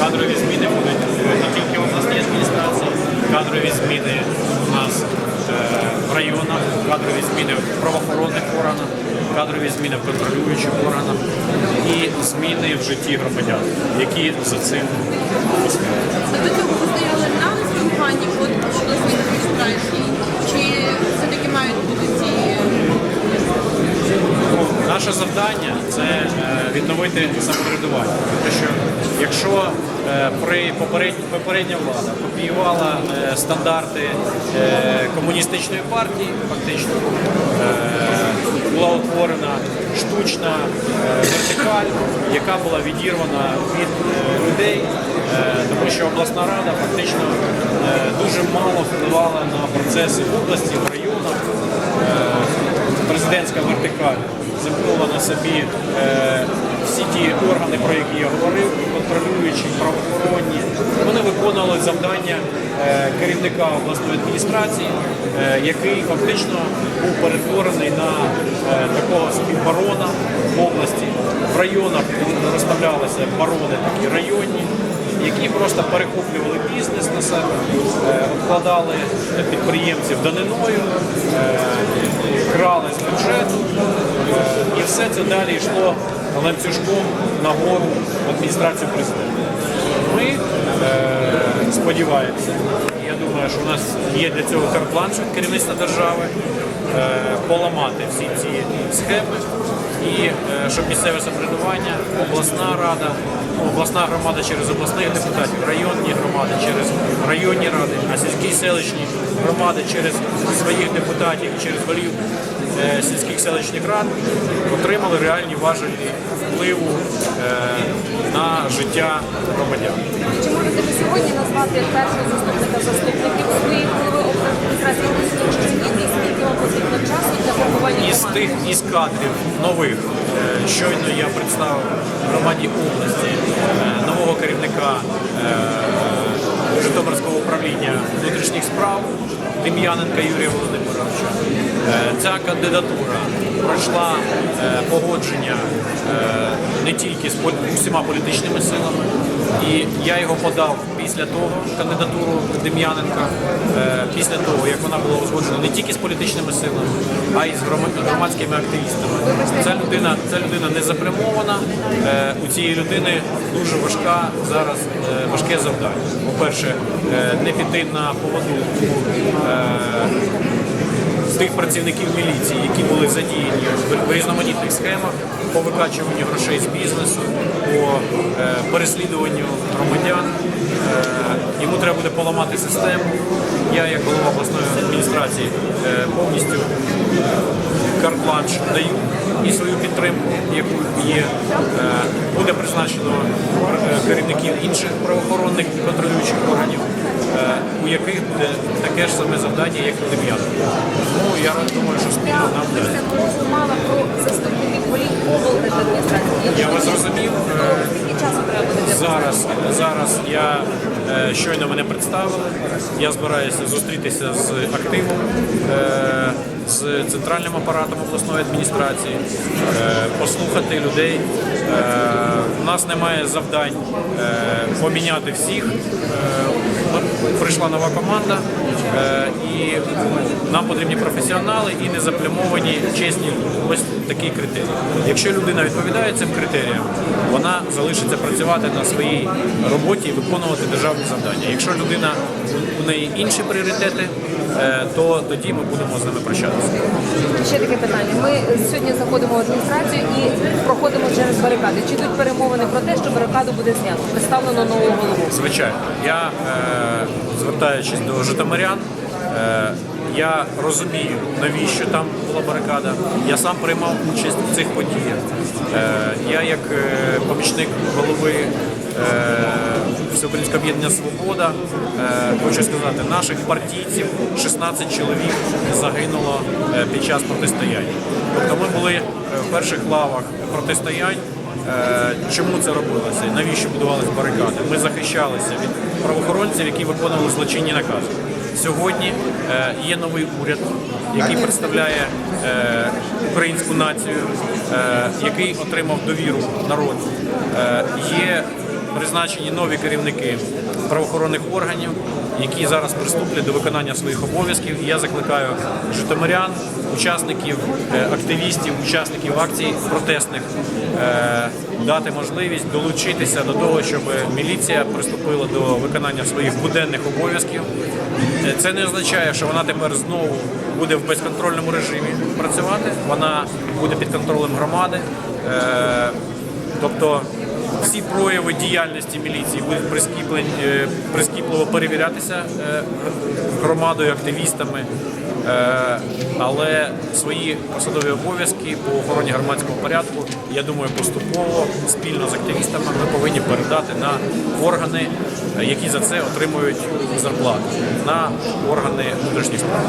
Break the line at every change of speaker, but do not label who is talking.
кадрові зміни
будуть е, не тільки в обласній адміністрації, кадрові зміни у нас е, в районах, кадрові зміни в правоохоронних органах, кадрові зміни в контролюючих органах і зміни в житті громадян, які за цим
стояли спілкуванні в обласній адміністрації? Чи все-таки мають бути ці
Наше завдання це е, відновити самоврядування. Тому що якщо е, при попередній попередня влада копіювала е, стандарти комуністичної партії, фактично була утворена штучна е, вертикаль, яка була відірвана від е, людей, е, тому що обласна рада фактично дуже мало впливала на процеси в області, в районах. Президентська вертикаль замкнула на собі всі ті органи, про які я говорив, контролюючі, правоохоронні. Вони виконували завдання е, керівника обласної адміністрації, е, який фактично був перетворений на е, такого собі в області. В районах розставлялися барони такі районні. Які просто перехоплювали бізнес на себе, обкладали підприємців даниною, крали з бюджету, і все це далі йшло ланцюжком нагору в адміністрацію президента. Ми сподіваємося, я думаю, що у нас є для цього карплан, щоб керівництво держави, е, поламати всі ці схеми. І е, щоб місцеве самоврядування, обласна рада, обласна громада через обласних депутатів, районні громади через районні ради, а сільські селищні громади через своїх депутатів, через голів е, сільських селищних рад отримали реальні важелі впливу е, на життя громадян.
Чи можете ви сьогодні назвати першого заступника заступників своєї голови що зміни, і скільки вам потрібно часу для формування
Із
команди?
Тих із кадрів нових е, щойно я представив громаді області е, нового керівника е, Житомирського управління внутрішніх справ Дем'яненка Юрія Володимировича. Ця кандидатура пройшла погодження не тільки з усіма політичними силами, і я його подав після того кандидатуру Дем'яненка, е, після того як вона була узгоджена не тільки з політичними силами, а й з громадськими активістами. Ця людина, ця людина не запрямована. Е, У цієї людини дуже важка зараз е, важке завдання. По-перше, е, не піти на поводу тих працівників міліції, які були задіяні в- різноманітних схемах по викачуванню грошей з бізнесу, по е, переслідуванню громадян. Е, Йому треба буде поламати систему. Я, як голова обласної адміністрації, е, повністю карт-бланш даю і свою підтримку, яку є. Буде призначено керівників інших правоохоронних і контролюючих органів, у яких буде таке ж саме завдання, як і у Дем'яненка. Тому я думаю, що спільно нам вдасться. Я вас зрозумів.
для
Зараз, зараз я е, щойно мене представили. Я збираюся зустрітися з активом, е, з центральним апаратом обласної адміністрації, е, послухати людей. Е, у нас немає завдань е, поміняти всіх. Е, прийшла нова команда, е, і нам потрібні професіонали і незаплямовані чесні люди. Ось такий критерій. Якщо людина відповідає цим критеріям, вона залишиться працювати на своїй роботі і виконувати державні завдання. Якщо людина у неї інші пріоритети, е, то тоді ми будемо з ними прощатися.
Ще таке питання. Ми сьогодні заходимо в адміністрацію і проходимо через барикади. Чи йдуть перемовини про те, що барикаду буде знято? Представлено нову голову.
Звичайно, я е, звертаючись до житомирян, е, я розумію, навіщо там була барикада. Я сам приймав участь в цих подіях. Е, я, як помічник голови е, Всеукраїнського об'єднання Свобода, е, хочу сказати, наших партійців 16 чоловік загинуло е, під час протистояння. Тобто ми були в перших лавах протистоянь. Чому це робилося? Навіщо будувалися барикади? Ми захищалися від правоохоронців, які виконували злочинні накази. сьогодні є новий уряд, який представляє українську націю, який отримав довіру народу. Є призначені нові керівники правоохоронних органів, які зараз приступлять до виконання своїх обов'язків. І я закликаю житомирян, учасників, е, активістів, учасників акцій протестних е, дати можливість долучитися до того, щоб міліція приступила до виконання своїх буденних обов'язків. Е, Це не означає, що вона тепер знову буде в безконтрольному режимі працювати. Вона буде під контролем громади. Тобто всі прояви діяльності міліції будуть е, прискіпливо перевірятися е, громадою, активістами, Е, але свої посадові обов'язки по охороні громадського порядку, я думаю, поступово спільно з активістами ми повинні передати на органи, які за це отримують зарплату, на органи внутрішніх справ.